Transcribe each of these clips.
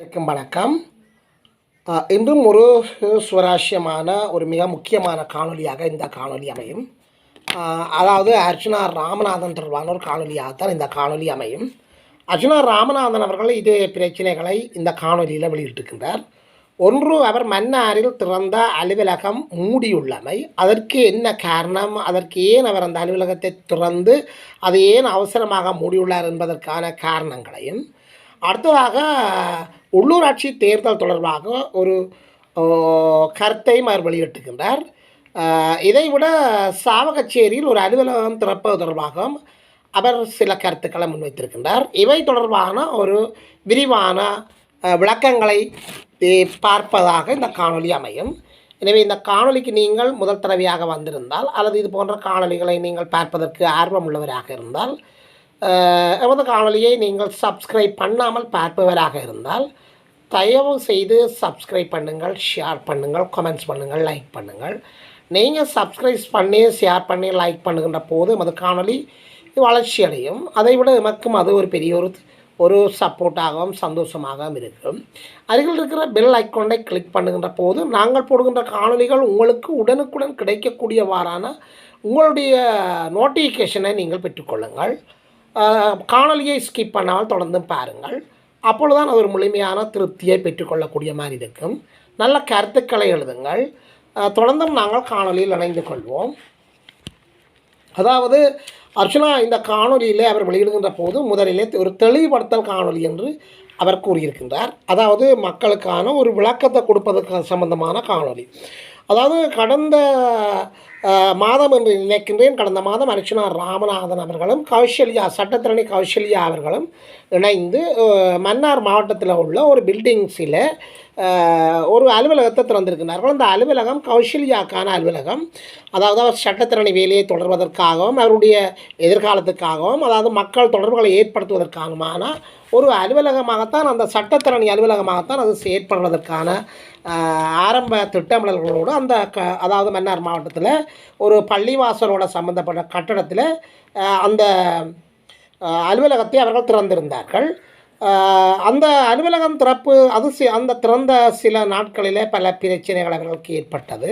வணக்கம். வணக்கம் இன்றும் ஒரு சுவராசியமான ஒரு மிக முக்கியமான காணொலியாக இந்த காணொலி அமையும். அதாவது அர்ஜுனா ராமநாதன் தொடர்பான ஒரு காணொளியாகத்தான் இந்த காணொலி அமையும். அர்ஜுனா ராமநாதன் அவர்கள் இது பிரச்சனைகளை இந்த காணொலியில் வெளியிட்டிருக்கின்றார். ஒன்று அவர் மன்னாரில் திறந்த அலுவலகம் மூடியுள்ளமை. அதற்கு என்ன காரணம்? அதற்கு ஏன் அவர் அந்த அலுவலகத்தை திறந்து அதை ஏன் அவசரமாக மூடியுள்ளார் என்பதற்கான காரணங்களையும் அடுத்ததாக உள்ளூராட்சி தேர்தல் தொடர்பாக ஒரு கருத்தையும் அவர் வெளியிட்டிருக்கின்றார். இதைவிட சாவகச்சேரியில் ஒரு அலுவலகம் திறப்பது தொடர்பாகவும் அவர் சில கருத்துக்களை முன்வைத்திருக்கின்றார். இவை தொடர்பான ஒரு விரிவான விளக்கங்களை பார்ப்பதாக இந்த காணொளி அமையும். எனவே இந்த காணொளிக்கு நீங்கள் முதல் தடவையாக வந்திருந்தால் அல்லது இது போன்ற காணொளிகளை நீங்கள் பார்ப்பதற்கு ஆர்வம் உள்ளவராக இருந்தால் எமது காணொளியை நீங்கள் சப்ஸ்கிரைப் பண்ணாமல் பார்ப்பவராக இருந்தால் தயவு செய்து சப்ஸ்கிரைப் பண்ணுங்கள் ஷேர் பண்ணுங்கள் கமெண்ட்ஸ் பண்ணுங்கள் லைக் பண்ணுங்கள். நீங்கள் சப்ஸ்கிரைப் பண்ணி ஷேர் பண்ணி லைக் பண்ணுகின்ற போது எமது காணொளி வளர்ச்சி அடையும் அதை விட எமக்கும் அது ஒரு பெரிய ஒரு ஒரு சப்போர்ட்டாகவும் சந்தோஷமாகவும் இருக்கும். அருகில் இருக்கிற பெல் ஐக்கானை கிளிக் பண்ணுகின்ற போது நாங்கள் போடுகின்ற காணொளிகள் உங்களுக்கு உடனுக்குடன் கிடைக்கக்கூடியவாறான உங்களுடைய நோட்டிஃபிகேஷனை நீங்கள் பெற்றுக்கொள்ளுங்கள். காணொலியை ஸ்கிப் பண்ணாமல் தொடர்ந்து பாருங்கள். அப்பொழுதுதான் அது ஒரு முழுமையான திருப்தியை பெற்றுக்கொள்ளக்கூடிய மாதிரி இருக்கும். நல்ல கருத்துக்களை எழுதுங்கள். தொடர்ந்தும் நாங்கள் காணொளியில் இணைந்து கொள்வோம். அதாவது அர்ச்சனா இந்த காணொலியிலே அவர் வெளியிடுகின்ற போது முதலிலே ஒரு தெளிவுபடுத்தல் காணொளி என்று அவர் கூறியிருக்கின்றார். அதாவது மக்களுக்கான ஒரு விளக்கத்தை கொடுப்பதற்கு சம்பந்தமான காணொளி. அதாவது கடந்த மாதம் என்று நினைக்கின்றேன். கடந்த மாதம் அர்ச்சனா ராமநாதன் அவர்களும் கௌசல்யா சட்டத்திரணி கௌசல்யா அவர்களும் இணைந்து மன்னார் மாவட்டத்தில் உள்ள ஒரு பில்டிங்ஸில் ஒரு அலுவலகத்தை திறந்திருக்கிறார்கள். அந்த அலுவலகம் கௌசல்யாக்கான அலுவலகம். அதாவது அவர் சட்டத்திறனை வேலையை தொடர்வதற்காகவும் அவருடைய எதிர்காலத்துக்காகவும் அதாவது மக்கள் தொடர்புகளை ஏற்படுத்துவதற்கான ஒரு அலுவலகமாகத்தான் அந்த சட்டத்திறனி அலுவலகமாகத்தான் அது செயற்படுவதற்கான ஆரம்ப திட்டமிடல்களோடு அந்த க அதாவது மன்னார் மாவட்டத்தில் ஒரு பள்ளிவாசலோட சம்மந்தப்பட்ட கட்டடத்தில் அந்த அலுவலகத்தை அவர்கள் திறந்திருந்தார்கள். அந்த அலுவலகம் திறப்பு அது அந்த திறந்த சில நாட்களிலே பல பிரச்சனைகள் அவர்களுக்கு ஏற்பட்டது.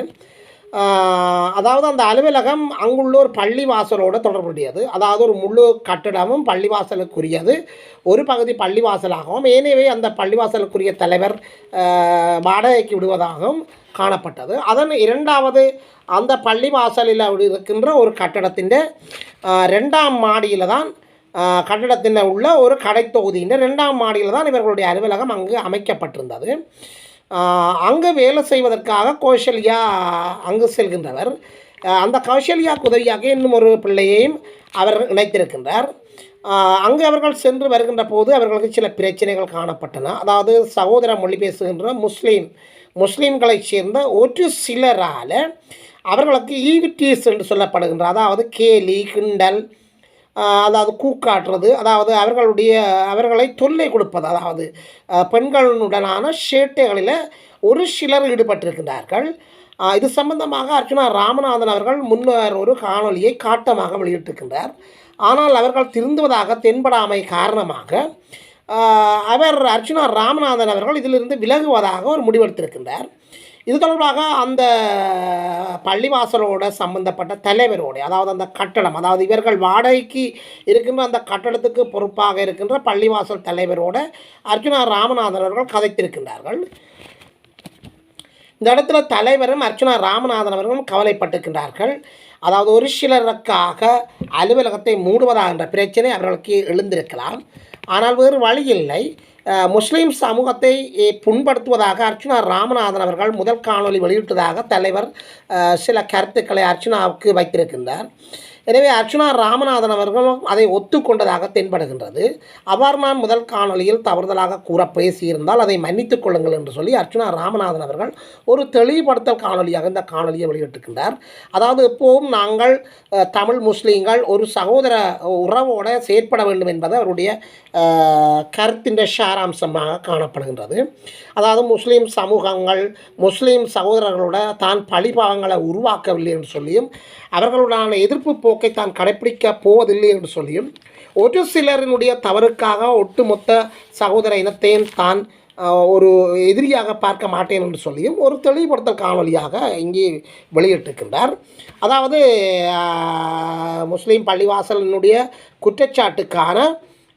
அதாவது அந்த அலுவலகம் அங்குள்ள ஒரு பள்ளிவாசலோடு தொடர்புடையது. அதாவது ஒரு முழு கட்டிடமும் பள்ளிவாசலுக்குரியது. ஒரு பகுதி பள்ளிவாசலாகவும் ஏனவே அந்த பள்ளிவாசலுக்குரிய தலைவர் வாடகைக்கு விடுவதாகவும் காணப்பட்டது. அதன் இரண்டாவது அந்த பள்ளிவாசலில் இருக்கின்ற ஒரு கட்டடத்தின் ரெண்டாம் மாடியில் தான் ஆஹ், கட்டடத்தில் உள்ள ஒரு கடைத்தொகுதியின் ரெண்டாம் மாடியில் தான் இவர்களுடைய அலுவலகம் அங்கு அமைக்கப்பட்டிருந்தது. அங்கு வேலை செய்வதற்காக கௌசல்யா அங்கு செல்கின்றவர். அந்த கௌசல்யாக்கு உதவியாக இன்னும் ஒரு பிள்ளையையும் அவர் இணைத்திருக்கின்றார். அங்கு அவர்கள் சென்று வருகின்ற போது அவர்களுக்கு சில பிரச்சனைகள் காணப்பட்டன. அதாவது சகோதர மொழி பேசுகின்ற முஸ்லீம் முஸ்லீம்களைச் சேர்ந்த ஒரு சிலரால் அவர்களுக்கு ஈவிட்டீஸ் என்று சொல்லப்படுகின்ற அதாவது கேலி கிண்டல் அதாவது கூக்காட்டுறது அதாவது அவர்களுடைய அவர்களை தொல்லை கொடுப்பது அதாவது பெண்களுடனான சேட்டைகளில் ஒரு சிலர் ஈடுபட்டிருக்கின்றார்கள் இது சம்பந்தமாக அர்ச்சனா ராமநாதன் அவர்கள் முன்னர் ஒரு காணொலியை காட்டமாக வெளியிட்டிருக்கின்றார். ஆனால் அவர்கள் திருந்துவதாக தென்படாமை காரணமாக அவர் அர்ச்சனா ராமநாதன் அவர்கள் இதிலிருந்து விலகுவதாக ஒரு முடிவெடுத்திருக்கின்றார். இது தொடர்பாக அந்த பள்ளிவாசலோட சம்பந்தப்பட்ட தலைவரோட அதாவது அந்த கட்டடம் அதாவது இவர்கள் வாடகைக்கு இருக்கின்ற அந்த கட்டடத்துக்கு பொறுப்பாக இருக்கின்ற பள்ளிவாசல் தலைவரோட அர்ஜுனா ராமநாதன் அவர்கள் கதைத்திருக்கின்றார்கள். இந்த இடத்துல தலைவரும் அர்ச்சனா ராமநாதன் அவர்களும் கவலைப்பட்டிருக்கின்றார்கள். அதாவது ஒரு சிலருக்காக அலுவலகத்தை மூடுவதா என்ற பிரச்சனை அவர்களுக்கு எழுந்திருக்கலாம். ஆனால் வேறு வழி இல்லை. முஸ்லீம் சமூகத்தை புண்படுத்துவதாக அர்ச்சனா ராமநாதன் அவர்கள் முதல் காணொலி வெளியிட்டதாக தலைவர் சில கருத்துக்களை அர்ச்சனாவுக்கு வைத்திருக்கின்றார். எனவே அர்ச்சுனா ராமநாதன் அவர்களும் அதை ஒத்துக்கொண்டதாக தென்படுகின்றது. அவர் நான் முதல் காணொளியில் தவறுதலாக கூற பேசியிருந்தால் அதை மன்னித்துக் கொள்ளுங்கள் என்று சொல்லி அர்ச்சுனா ராமநாதன் அவர்கள் ஒரு தெளிவுபடுத்தல் காணொலியாக இந்த காணொலியை வெளியிட்டிருக்கின்றார். அதாவது எப்போவும் நாங்கள் தமிழ் முஸ்லீம்கள் ஒரு சகோதர உறவோடு செயற்பட வேண்டும் என்பது அவருடைய கருத்தின் சாராம்சமாக காணப்படுகின்றது. அதாவது முஸ்லீம் சமூகங்கள் முஸ்லீம் சகோதரர்களோட தான் பழிபாகங்களை உருவாக்கவில்லை என்று சொல்லியும் அவர்களுடனான எதிர்ப்பு போக்கை தான் கடைப்பிடிக்க போவதில்லை என்று சொல்லியும் ஒரு சிலரினுடைய தவறுக்காக ஒட்டுமொத்த சகோதர இனத்தையும் தான் ஒரு எதிரியாக பார்க்க மாட்டேன் என்று சொல்லியும் ஒரு தெளிவுபடுத்தல் காணொலியாக இங்கே வெளியிட்டிருக்கின்றார். அதாவது முஸ்லீம் பள்ளிவாசலினுடைய குற்றச்சாட்டுக்கான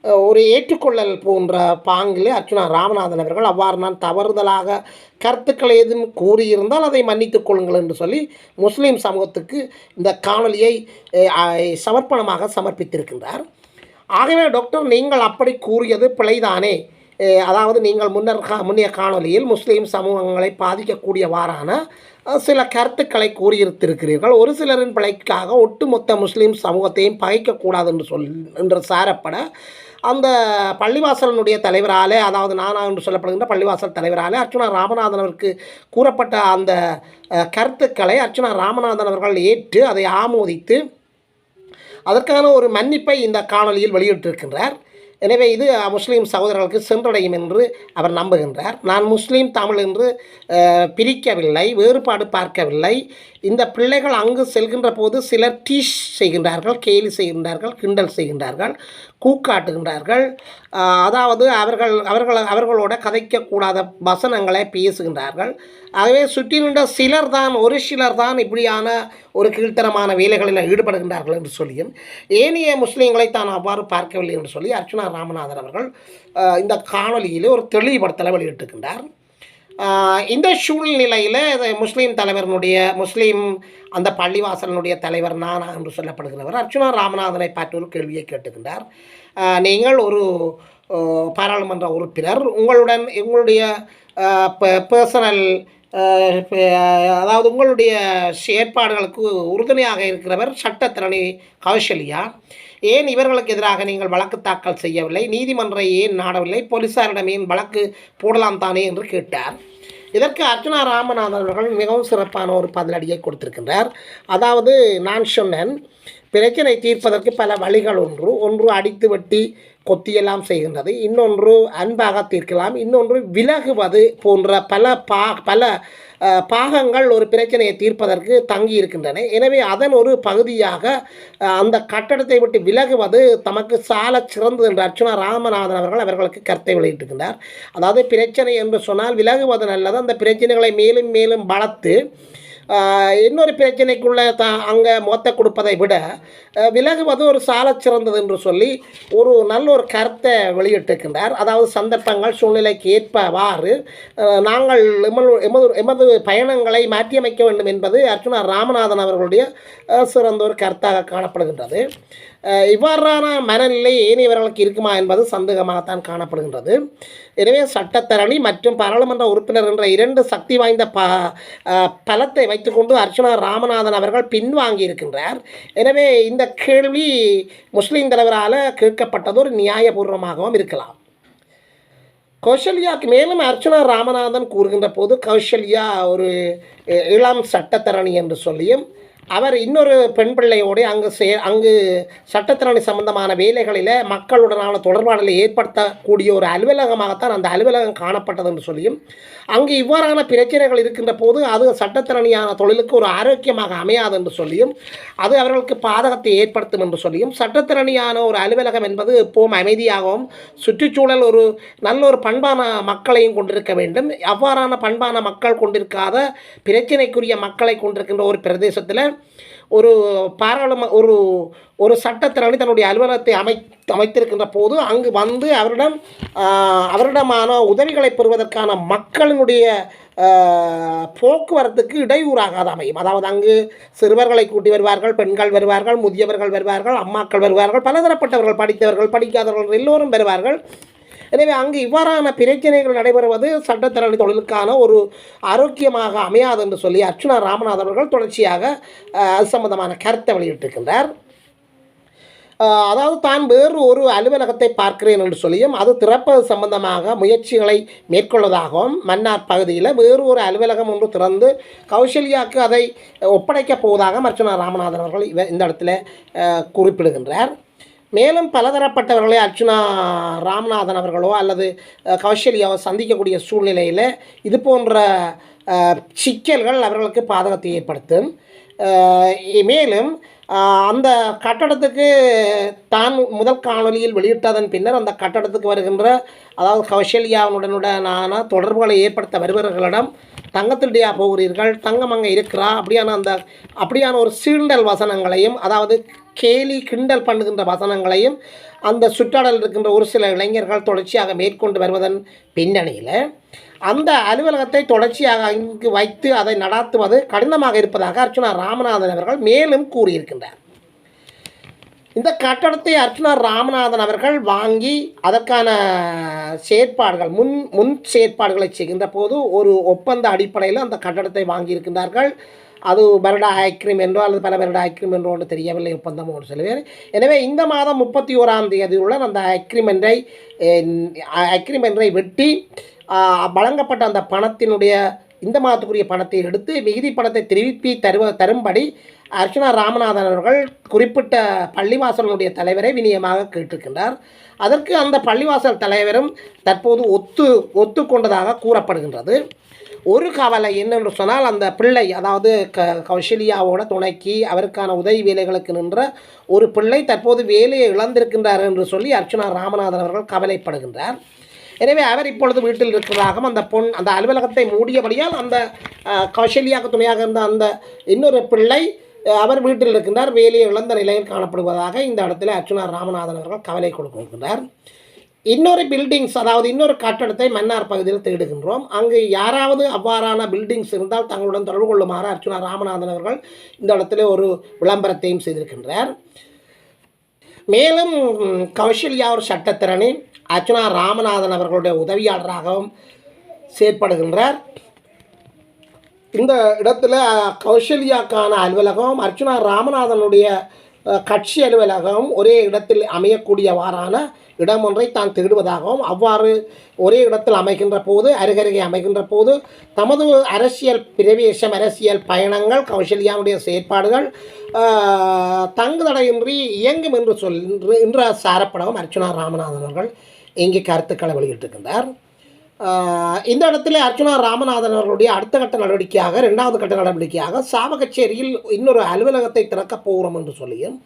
ஒரு ஏற்றுக்கொள்ளல் போன்ற பாங்கிலே அர்ச்சுனா ராமநாதன் அவர்கள் அவ்வாறு நான் தவறுதலாக கருத்துக்கள் ஏதும் கூறியிருந்தால் அதை மன்னித்துக் கொள்ளுங்கள் என்று சொல்லி முஸ்லீம் சமூகத்துக்கு இந்த காணொலியை சமர்ப்பணமாக சமர்ப்பித்திருக்கின்றார். ஆகவே டாக்டர் நீங்கள் அப்படி கூறியது பிழைதானே? அதாவது நீங்கள் முன்னர் கா முன்னைய காணொலியில் முஸ்லீம் சமூகங்களை பாதிக்கக்கூடியவாறான சில கருத்துக்களை கூறியிருத்திருக்கிறீர்கள். ஒரு சிலரின் பிழைக்காக ஒட்டுமொத்த முஸ்லீம் சமூகத்தையும் பகைக்கக்கூடாது என்று சொல் என்று சாரப்பட அந்த பள்ளிவாசலனுடைய தலைவராலே அதாவது நானா என்று சொல்லப்படுகின்ற பள்ளிவாசல் தலைவராலே அர்ச்சுனா ராமநாதன் அவருக்கு கூறப்பட்ட அந்த கருத்துக்களை அர்ச்சுனா ராமநாதன் அவர்கள் ஏற்று அதை ஆமோதித்து அதற்கான ஒரு மன்னிப்பை இந்த காணொலியில் வெளியிட்டிருக்கின்றார். எனவே இது முஸ்லீம் சகோதரர்களுக்கு சென்றடையும் என்று அவர் நம்புகின்றார். நான் முஸ்லீம் தமிழ் என்று பிரிக்கவில்லை வேறுபாடு பார்க்கவில்லை. இந்த பிள்ளைகள் அங்கு செல்கின்ற போது சிலர் டீஷ் செய்கின்றார்கள் கேலி செய்கின்றார்கள் கிண்டல் செய்கின்றார்கள் கூக்காட்டுகின்றார்கள். அதாவது அவர்கள் அவர்கள் அவர்களோட கதைக்கக்கூடாத வசனங்களை பேசுகின்றார்கள். ஆகவே சுற்றி நின்ற சிலர் தான் ஒரு சிலர் தான் இப்படியான ஒரு கீழ்த்தரமான வேலைகளில் ஈடுபடுகின்றார்கள் என்று சொல்லியும் ஏனைய முஸ்லீம்களை தான் அவ்வாறு பார்க்கவில்லை என்று சொல்லி அர்ச்சுனா ராமநாதன் அவர்கள் இந்த காணொலியிலே ஒரு தெளிவுபடுத்தலை வெளியிட்டிருக்கின்றார். இந்த சூழ்நிலையில் முஸ்லீம் தலைவரினுடைய முஸ்லீம் அந்த பள்ளிவாசலனுடைய தலைவர் நான் என்று சொல்லப்படுகிறவர் அர்ச்சுனா ராமநாதனை பார்த்து ஒரு கேள்வியை கேட்டுக்கின்றார். நீங்கள் ஒரு பாராளுமன்ற உறுப்பினர் உங்களுடன் உங்களுடைய பர்சனல் அதாவது உங்களுடைய செயற்பாடுகளுக்கு உறுதுணையாக இருக்கிறவர் சட்டத்திறனி கௌசல்யா. ஏன் இவர்களுக்கு எதிராக நீங்கள் வழக்கு தாக்கல் செய்யவில்லை? நீதிமன்றை ஏன் நாடவில்லை? போலீசாரிடம் ஏன் வழக்கு போடலாம் தானே என்று கேட்டார். இதற்கு அர்ச்சனா ராமநாதன் அவர்கள் மிகவும் சிறப்பான ஒரு பதிலடியை கொடுத்திருக்கின்றார். அதாவது நான் சொன்னேன் பிரச்சனை தீர்ப்பதற்கு பல வழிகள் ஒன்று. ஒன்று அடித்து வெட்டி கொத்தியெல்லாம் செய்கின்றது. இன்னொன்று அன்பாக தீர்க்கலாம். இன்னொன்று விலகுவது போன்ற பல பா பல பாகங்கள் ஒரு பிரச்சனையை தீர்ப்பதற்கு தங்கி இருக்கின்றன. எனவே அதன் ஒரு பகுதியாக அந்த கட்டடத்தை விட்டு விலகுவது தமக்கு சால சிறந்தது என்று அர்ச்சுனா ராமநாதன் அவர்கள் அவர்களுக்கு கருத்தை வெளியிட்டிருக்கின்றார். அதாவது பிரச்சனை என்று சொன்னால் விலகுவது நல்லது. அந்த பிரச்சனைகளை மேலும் மேலும் வளர்த்து இன்னொரு பிரச்சனைக்குள்ளே த அங்கே மொத்த கொடுப்பதை விட விலகுவது ஒரு சால சிறந்தது என்று சொல்லி ஒரு நல்ல ஒரு கருத்தை வெளியிட்டிருக்கின்றார். அதாவது சந்தர்ப்பங்கள் சூழ்நிலைக்கு ஏற்பவாறு நாங்கள் எமது எமது எமது பயணங்களை மாற்றியமைக்க வேண்டும் என்பது அர்ச்சுனா ராமநாதன் அவர்களுடைய சிறந்த ஒரு கருத்தாக காணப்படுகின்றது. இவ்வாறான மனநிலை ஏனையவர்களுக்கு இருக்குமா என்பது சந்தேகமாகத்தான் காணப்படுகின்றது. எனவே சட்டத்தரணி மற்றும் பாராளுமன்ற உறுப்பினர் என்ற இரண்டு சக்தி வாய்ந்த ப பலத்தை வைத்துக்கொண்டு அர்ச்சனா ராமநாதன் அவர்கள் பின்வாங்கி இருக்கின்றார் எனவே இந்த கேள்வி முஸ்லீம் தலைவரால் கேட்கப்பட்டது ஒரு நியாயபூர்வமாகவும் இருக்கலாம். கௌசல்யாவுக்கு மேலும் அர்ச்சனா ராமநாதன் கூறுகின்ற போது கௌசல்யா ஒரு இளம் சட்டத்தரணி என்று சொல்லியும் அவர் இன்னொரு பெண் பிள்ளையோடு அங்கு சே அங்கு சட்டத்திறனை சம்பந்தமான வேலைகளில் மக்களுடனான தொடர்பாடலை ஏற்படுத்தக்கூடிய ஒரு அலுவலகமாகத்தான் அந்த அலுவலகம் காணப்பட்டது என்று சொல்லியும் அங்கு இவ்வாறான பிரச்சனைகள் இருக்கின்ற போது அது சட்டத்திறனியான தொழிலுக்கு ஒரு ஆரோக்கியமாக அமையாது என்று சொல்லியும் அது அவர்களுக்கு பாதகத்தை ஏற்படுத்தும் என்று சொல்லியும் சட்டத்திறனியான ஒரு அலுவலகம் என்பது எப்போவும் அமைதியாகவும் சுற்றுச்சூழல் ஒரு நல்ல ஒரு பண்பான மக்களையும் கொண்டிருக்க வேண்டும். அவ்வாறான பண்பான மக்கள் கொண்டிருக்காத பிரச்சனைக்குரிய மக்களை கொண்டிருக்கின்ற ஒரு பிரதேசத்தில் ஒரு பாராளும ஒரு ஒரு சட்டத்திறனி தன்னுடைய அலுவலகத்தை அமை அமைத்திருக்கின்ற போது அங்கு வந்து அவரிடம் அவரிடமான உதவிகளை பெறுவதற்கான மக்களினுடைய போக்குவரத்துக்கு இடையூறாகாத அமையும். அதாவது அங்கு சிறுவர்களை கூட்டி வருவார்கள் பெண்கள் வருவார்கள் முதியவர்கள் வருவார்கள் அம்மாக்கள் வருவார்கள் பலதரப்பட்டவர்கள் படித்தவர்கள் படிக்காதவர்கள் எல்லோரும் வருவார்கள். எனவே அங்கு இவ்வாறான பிரச்சனைகள் நடைபெறுவது சட்டத்திறனி தொழிலுக்கான ஒரு ஆரோக்கியமாக அமையாது என்று சொல்லி அர்ச்சுனா ராமநாத் அவர்கள் தொடர்ச்சியாக அது சம்பந்தமான கருத்தை வெளியிட்டிருக்கின்றார். அதாவது தான் வேறு ஒரு அலுவலகத்தை பார்க்கிறேன் என்று சொல்லியும் அது திறப்பது சம்பந்தமாக முயற்சிகளை மேற்கொள்வதாகவும் மன்னார் பகுதியில் வேறு ஒரு அலுவலகம் ஒன்று திறந்து கௌசல்யாவுக்கு அதை ஒப்படைக்கப் போவதாக அர்ச்சுனா ராமநாதன் அவர்கள் இவ இந்த இடத்துல குறிப்பிடுகின்றார். மேலும் பலதரப்பட்டவர்களை அர்ச்சுனா ராமநாதன் அவர்களோ அல்லது அஹ், கௌசல்யாவோ சந்திக்கக்கூடிய சூழ்நிலையில் இது போன்ற சிக்கல்கள் அவர்களுக்கு பாதகத்தை ஏற்படுத்தும். மேலும் அந்த கட்டடத்துக்கு தான் முதல் காணொலியில் வெளியிட்டதன் பின்னர் அந்த கட்டடத்துக்கு வருகின்ற அதாவது கௌசல்யாவுடனுடனான தொடர்புகளை ஏற்படுத்த வருபவர்களிடம் தங்கத்திட்டியா போகிறீர்கள் தங்கம் அங்கே இருக்கிறா அப்படியான அந்த அப்படியான ஒரு சீண்டல் வசனங்களையும் அதாவது கேலி கிண்டல் பண்ணுகின்ற வசனங்களையும் அந்த சுற்றாடல் இருக்கின்ற ஒரு சில இளைஞர்கள் தொடர்ச்சியாக மேற்கொண்டு வருவதன் பின்னணியில் அந்த அலுவலகத்தை தொடர்ச்சியாக அங்கு வைத்து அதை நடாத்துவது கடினமாக இருப்பதாக அர்ச்சனா ராமநாதன் அவர்கள் மேலும் கூறியிருக்கின்றார். இந்த கட்டடத்தை அர்ச்சனா ராமநாதன் அவர்கள் வாங்கி அதற்கான செயற்பாடுகள் முன் முன் செயற்பாடுகளை செய்கின்ற போது ஒரு ஒப்பந்த அடிப்படையில் அந்த கட்டடத்தை வாங்கியிருக்கின்றார்கள். அது வருட ஐக்கிரம் என்றோ அல்லது பல வருட ஐக்கிரம் என்றோ ஒன்று தெரியவில்லை ஒப்பந்தம் ஒரு சில பேர். எனவே இந்த மாதம் முப்பத்தி ஓராம் தேதியுடன் அந்த அக்ரிமெண்ட்டை அக்ரிமெண்ட்டை வெட்டி வழங்கப்பட்ட அந்த பணத்தினுடைய இந்த மாதத்துக்குரிய பணத்தை எடுத்து மிகுதி பணத்தை திருப்பி தருவ தரும்படி அர்ச்சனா ராமநாதன் அவர்கள் குறிப்பிட்ட பள்ளிவாசலனுடைய தலைவரை வினியமாக கேட்டிருக்கின்றார். அதற்கு அந்த பள்ளிவாசல் தலைவரும் தற்போது ஒத்து ஒத்துக்கொண்டதாக கூறப்படுகின்றது. ஒரு கவலை என்னென்று சொன்னால் அந்த பிள்ளை அதாவது க கௌசல்யாவோட துணைக்கு அவருக்கான உதவி வேலைகளுக்கு நின்ற ஒரு பிள்ளை தற்போது வேலையை இழந்திருக்கின்றார் என்று சொல்லி அர்ச்சனா ராமநாதன் அவர்கள் கவலைப்படுகின்றார். எனவே அவர் இப்பொழுது வீட்டில் இருக்கிறதாகவும் அந்த பொன் அந்த அலுவலகத்தை மூடியபடியால் அந்த அஹ், கௌசல்யாவுக்கு துணையாக இருந்த அந்த இன்னொரு பிள்ளை அவர் வீட்டில் இருக்கின்றார். வேலையை இழந்த நிலையில் காணப்படுவதாக இந்த இடத்துல அர்ச்சுனா ராமநாதன் அவர்கள் கவலை கொடுக்கின்றார். இன்னொரு பில்டிங்ஸ் அதாவது இன்னொரு கட்டடத்தை மன்னார் பகுதியில் தேடுகின்றோம். அங்கு யாராவது அவ்வாறான பில்டிங்ஸ் இருந்தால் தங்களுடன் தொடர்பு கொள்ளுமாறு அர்ச்சுனா ராமநாதன் அவர்கள் இந்த இடத்துல ஒரு விளம்பரத்தையும் செய்திருக்கின்றார். மேலும் கௌசல்யா ஒரு சட்டத்திறனி அர்ச்சுனா ராமநாதன் அவர்களுடைய உதவியாளராகவும் செயற்படுகின்றார். இந்த இடத்துல கௌசல்யாக்கான அலுவலகம் அர்ச்சுனா ராமநாதனுடைய கட்சி அலுவலகம் ஒரே இடத்தில் அமையக்கூடியவாறான இடம் ஒன்றை தான் தேடுவதாகவும் அவ்வாறு ஒரே இடத்தில் அமைகின்ற போது அருகருகே அமைகின்ற போது தமது அரசியல் பிரவேசம் அரசியல் பயணங்கள் கௌசல்யாவுடைய செயற்பாடுகள் தங்கு தங்குதடையின்றி இயங்கும் என்று சொல் இன்று சாரப்படவும் அர்ச்சுனா ராமநாதன் அவர்கள் இங்கே கருத்துக்களை வெளியிட்டிருக்கின்றார். இந்த இடத்துல அர்ச்சுனா ராமநாதன் அவர்களுடைய அடுத்த கட்ட நடவடிக்கையாக ரெண்டாவது கட்ட நடவடிக்கையாக சாவகச்சேரியில் இன்னொரு அலுவலகத்தை திறக்கப் போகிறோம் என்று சொல்லியும்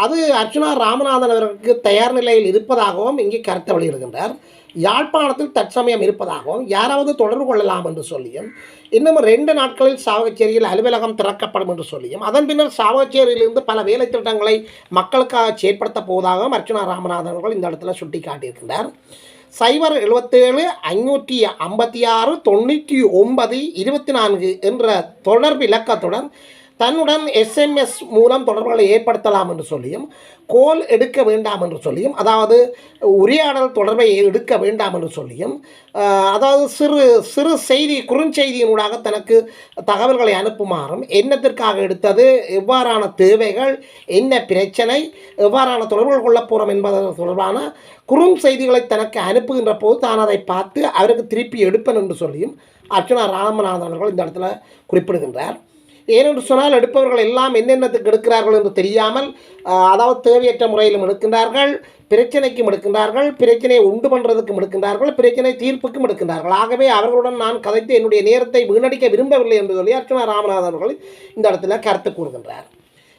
அது அர்ச்சுனா ராமநாதன் அவர்களுக்கு தயார் நிலையில் இருப்பதாகவும் இங்கே கருத்தை வெளியிடுகின்றார். யாழ்ப்பாணத்தில் தற்சமயம் இருப்பதாகவும் யாராவது தொடர்பு கொள்ளலாம் என்று சொல்லியும் இன்னும் ரெண்டு நாட்களில் சாவகச்சேரியில் அலுவலகம் திறக்கப்படும் என்று சொல்லியும் அதன் பின்னர் சாவகச்சேரியிலிருந்து பல வேலை திட்டங்களை மக்களுக்காக செயற்படுத்த போவதாகவும் அர்ச்சுனா ராமநாதன் அவர்கள் இந்த இடத்துல சுட்டி காட்டியிருக்கின்றார் சைபர் எழுபத்தேழு ஐநூற்றி ஐம்பத்தி ஆறு தொண்ணூற்றி ஒன்பது இருபத்தி நான்கு என்ற தொடர்பு இலக்கத்துடன் தன்னுடன் எஸ்எம்எஸ் மூலம் தொடர்புகளை ஏற்படுத்தலாம் என்று சொல்லியும் கோல் எடுக்க வேண்டாம் என்று சொல்லியும் அதாவது உரையாடல் தொடர்பை எடுக்க வேண்டாம் என்று சொல்லியும் அதாவது சிறு சிறு செய்தி குறுஞ்செய்தியினூடாக தனக்கு தகவல்களை அனுப்புமாறும் என்னத்திற்காக எடுத்தது எவ்வாறான தேவைகள் என்ன பிரச்சனை எவ்வாறான தொடர்புகள் கொள்ளப் போகிறோம் என்பது தொடர்பான குறுஞ்செய்திகளை தனக்கு அனுப்புகின்ற போது தான் அதை பார்த்து அவருக்கு திருப்பி எடுப்பேன் என்று சொல்லியும் அர்ச்சனா ராமநாதன் அவர்கள் இந்த இடத்துல குறிப்பிடுகின்றார். ஏனென்று சொன்னால் எடுப்பவர்கள் எல்லாம் என்னென்னத்துக்கு எடுக்கிறார்கள் என்று தெரியாமல் அதாவது தேவையற்ற முறையிலும் எடுக்கின்றார்கள் பிரச்சனைக்கும் எடுக்கின்றார்கள் பிரச்சனையை உண்டு பண்ணுறதுக்கும் எடுக்கின்றார்கள் பிரச்சனை தீர்ப்புக்கும் எடுக்கின்றார்கள். ஆகவே அவர்களுடன் நான் கதைத்து என்னுடைய நேரத்தை வீணடிக்க விரும்பவில்லை என்று சொல்லி அர்ச்சனா ராமநாதன் அவர்கள் இந்த இடத்துல கருத்து கூறுகின்றார்.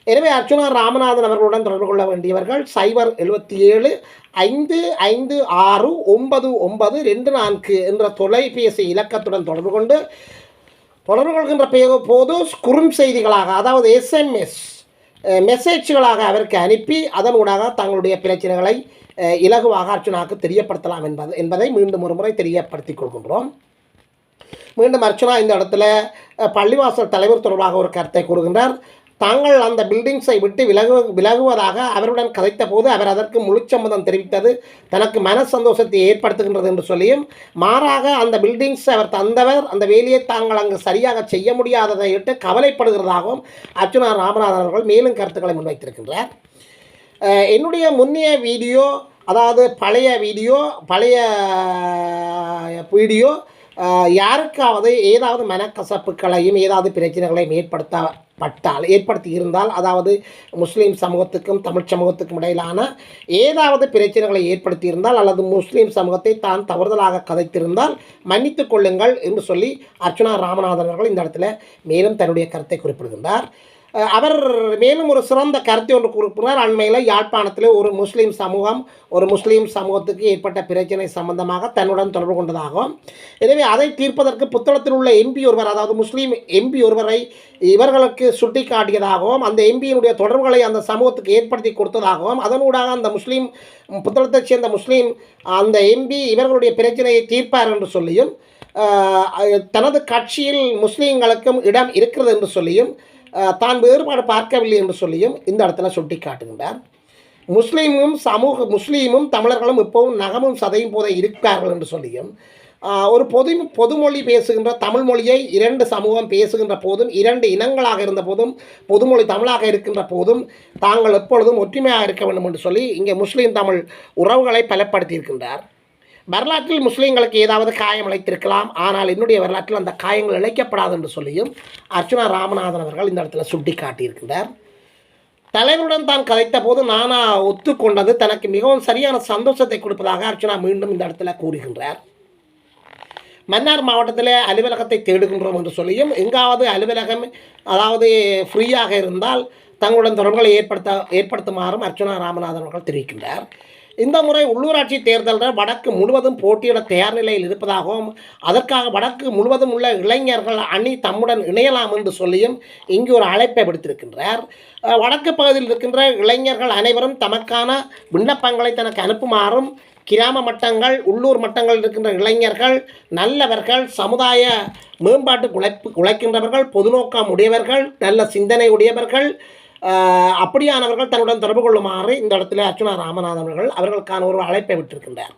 எனவே அர்ச்சுனா ராமநாதன் அவர்களுடன் தொடர்பு கொள்ள வேண்டியவர்கள் சைபர் எழுபத்தி ஏழு ஐந்து ஐந்து ஆறு ஒன்பது ஒன்பது ரெண்டு நான்கு என்ற தொலைபேசி இலக்கத்துடன் தொடர்பு கொண்டு தொடர்பு கொள்கின்ற போது குறும் செய்திகளாக அதாவது எஸ்எம்எஸ் மெசேஜ்களாக அவருக்கு அனுப்பி அதன் ஊடாக தங்களுடைய பிரச்சனைகளை இலகுவாக அர்ச்சுனாவுக்கு தெரியப்படுத்தலாம் என்பது என்பதை மீண்டும் ஒரு முறை தெரியப்படுத்திக் கொள்கின்றோம். மீண்டும் அர்ச்சனா இந்த இடத்துல பள்ளிவாசல் தலைவர் தொடர்பாக ஒரு கருத்தை கூறுகின்றார். தாங்கள் அந்த பில்டிங்ஸை விட்டு விலகு விலகுவதாக அவருடன் கதைத்த போது அவர் அதற்கு முழுச்சம்மதம் தெரிவித்தது. தனக்கு மன சந்தோஷத்தை ஏற்படுத்துகின்றது என்று சொல்லியும் மாறாக அந்த பில்டிங்ஸ் அவர் தந்தவர் அந்த வேலையை தாங்கள் அங்கு சரியாக செய்ய முடியாததை இட்டு கவலைப்படுகிறதாகவும் அர்ச்சுனா ராமநாதன் அவர்கள் மேலும் கருத்துக்களை முன்வைத்திருக்கின்றார். என்னுடைய முன்னைய வீடியோ அதாவது பழைய வீடியோ பழைய வீடியோ யாருக்காவது ஏதாவது மனக்கசப்புகளையும் ஏதாவது பிரச்சனைகளையும் ஏற்பட்டால் ஏற்படுத்தி இருந்தால் அதாவது முஸ்லீம் சமூகத்துக்கும் தமிழ் சமூகத்துக்கும் இடையிலான ஏதாவது பிரச்சனைகளை ஏற்படுத்தி இருந்தால் அல்லது முஸ்லீம் சமூகத்தை தான் தவறுதலாக கதைத்திருந்தால் மன்னித்துக் கொள்ளுங்கள் என்று சொல்லி அர்ச்சனா ராமநாதன் அவர்கள் இந்த இடத்துல மேலும் தன்னுடைய கருத்தை குறிப்பிடுகின்றார். அவர் மேலும் ஒரு சிறந்த கருத்தை ஒன்று குறிப்பினார் அண்மையில் யாழ்ப்பாணத்தில் ஒரு முஸ்லீம் சமூகம் ஒரு முஸ்லீம் சமூகத்துக்கு ஏற்பட்ட பிரச்சனை சம்பந்தமாக தன்னுடன் தொடர்பு கொண்டதாகவும் எனவே அதை தீர்ப்பதற்கு புத்தளத்தில் உள்ள எம்பி ஒருவர் அதாவது முஸ்லீம் எம்பி ஒருவரை இவர்களுக்கு சுட்டி காட்டியதாகவும் அந்த எம்பியினுடைய தொடர்புகளை அந்த சமூகத்துக்கு ஏற்படுத்தி கொடுத்ததாகவும் அதனூடாக அந்த முஸ்லீம் புத்தளத்தைச் சேர்ந்த முஸ்லீம் அந்த எம்பி இவர்களுடைய பிரச்சனையை தீர்ப்பார் என்று சொல்லியும் தனது கட்சியில் முஸ்லீம்களுக்கும் இடம் இருக்கிறது என்று சொல்லியும் தான் வேறுபாடு பார்க்கவில்லை என்று சொல்லியும் இந்த இடத்துல சுட்டி காட்டுகின்றார் முஸ்லீமும் சமூக முஸ்லீமும் தமிழர்களும் இப்போவும் நகமும் சதையும் போத இருக்கிறார்கள் என்று சொல்லியும் ஒரு பொது பொதுமொழி பேசுகின்ற தமிழ் மொழியை இரண்டு சமூகம் பேசுகின்ற போதும் இரண்டு இனங்களாக இருந்த போதும் பொதுமொழி தமிழாக இருக்கின்ற போதும் தாங்கள் எப்பொழுதும் ஒற்றுமையாக இருக்க வேண்டும் என்று சொல்லி இங்கே முஸ்லீம் தமிழ் உறவுகளை பலப்படுத்தியிருக்கின்றார். வரலாற்றில் முஸ்லீம்களுக்கு ஏதாவது காயம் இழைத்திருக்கலாம் ஆனால் என்னுடைய வரலாற்றில் அந்த காயங்கள் இழைக்கப்படாது என்று சொல்லியும் அர்ச்சுனா ராமநாதன் அவர்கள் இந்த இடத்துல சுட்டி காட்டியிருக்கின்றார் தலைவருடன் தான் கதைத்த போது நானா ஒத்துக்கொண்டது தனக்கு மிகவும் சரியான சந்தோஷத்தை கொடுப்பதாக அர்ச்சனா மீண்டும் இந்த இடத்துல கூறுகின்றார். மன்னார் மாவட்டத்தில் அலுவலகத்தை தேடுகின்றோம் என்று சொல்லியும் எங்காவது அலுவலகம் அதாவது ஃப்ரீயாக இருந்தால் தங்களுடன் தொடர்புகளை ஏற்படுத்த ஏற்படுத்துமாறும் அர்ச்சனா ராமநாதன் அவர்கள் தெரிவிக்கின்றார். இந்த முறை உள்ளூராட்சி தேர்தலில் வடக்கு முழுவதும் போட்டியிட தயார் நிலையில் இருப்பதாகவும் அதற்காக வடக்கு முழுவதும் உள்ள இளைஞர்கள் அணி தம்முடன் இணையலாம் என்று சொல்லியும் இங்கு ஒரு அழைப்பை விடுத்திருக்கின்றார். வடக்கு பகுதியில் இருக்கின்ற இளைஞர்கள் அனைவரும் தமக்கான விண்ணப்பங்களை தனக்கு அனுப்புமாறும் கிராம மட்டங்கள் உள்ளூர் மட்டங்களில் இருக்கின்ற இளைஞர்கள் நல்லவர்கள் சமுதாய மேம்பாட்டு உழைப்பு உழைக்கின்றவர்கள் பொதுநோக்கம் உடையவர்கள் நல்ல சிந்தனை உடையவர்கள் அப்படியானவர்கள் தன்னுடன் தொடர்பு கொள்ளுமாறு இந்த இடத்துல அர்ச்சுனா ராமநாதன் அவர்கள் அவர்களுக்கான ஒரு அழைப்பை விட்டிருக்கின்றார்.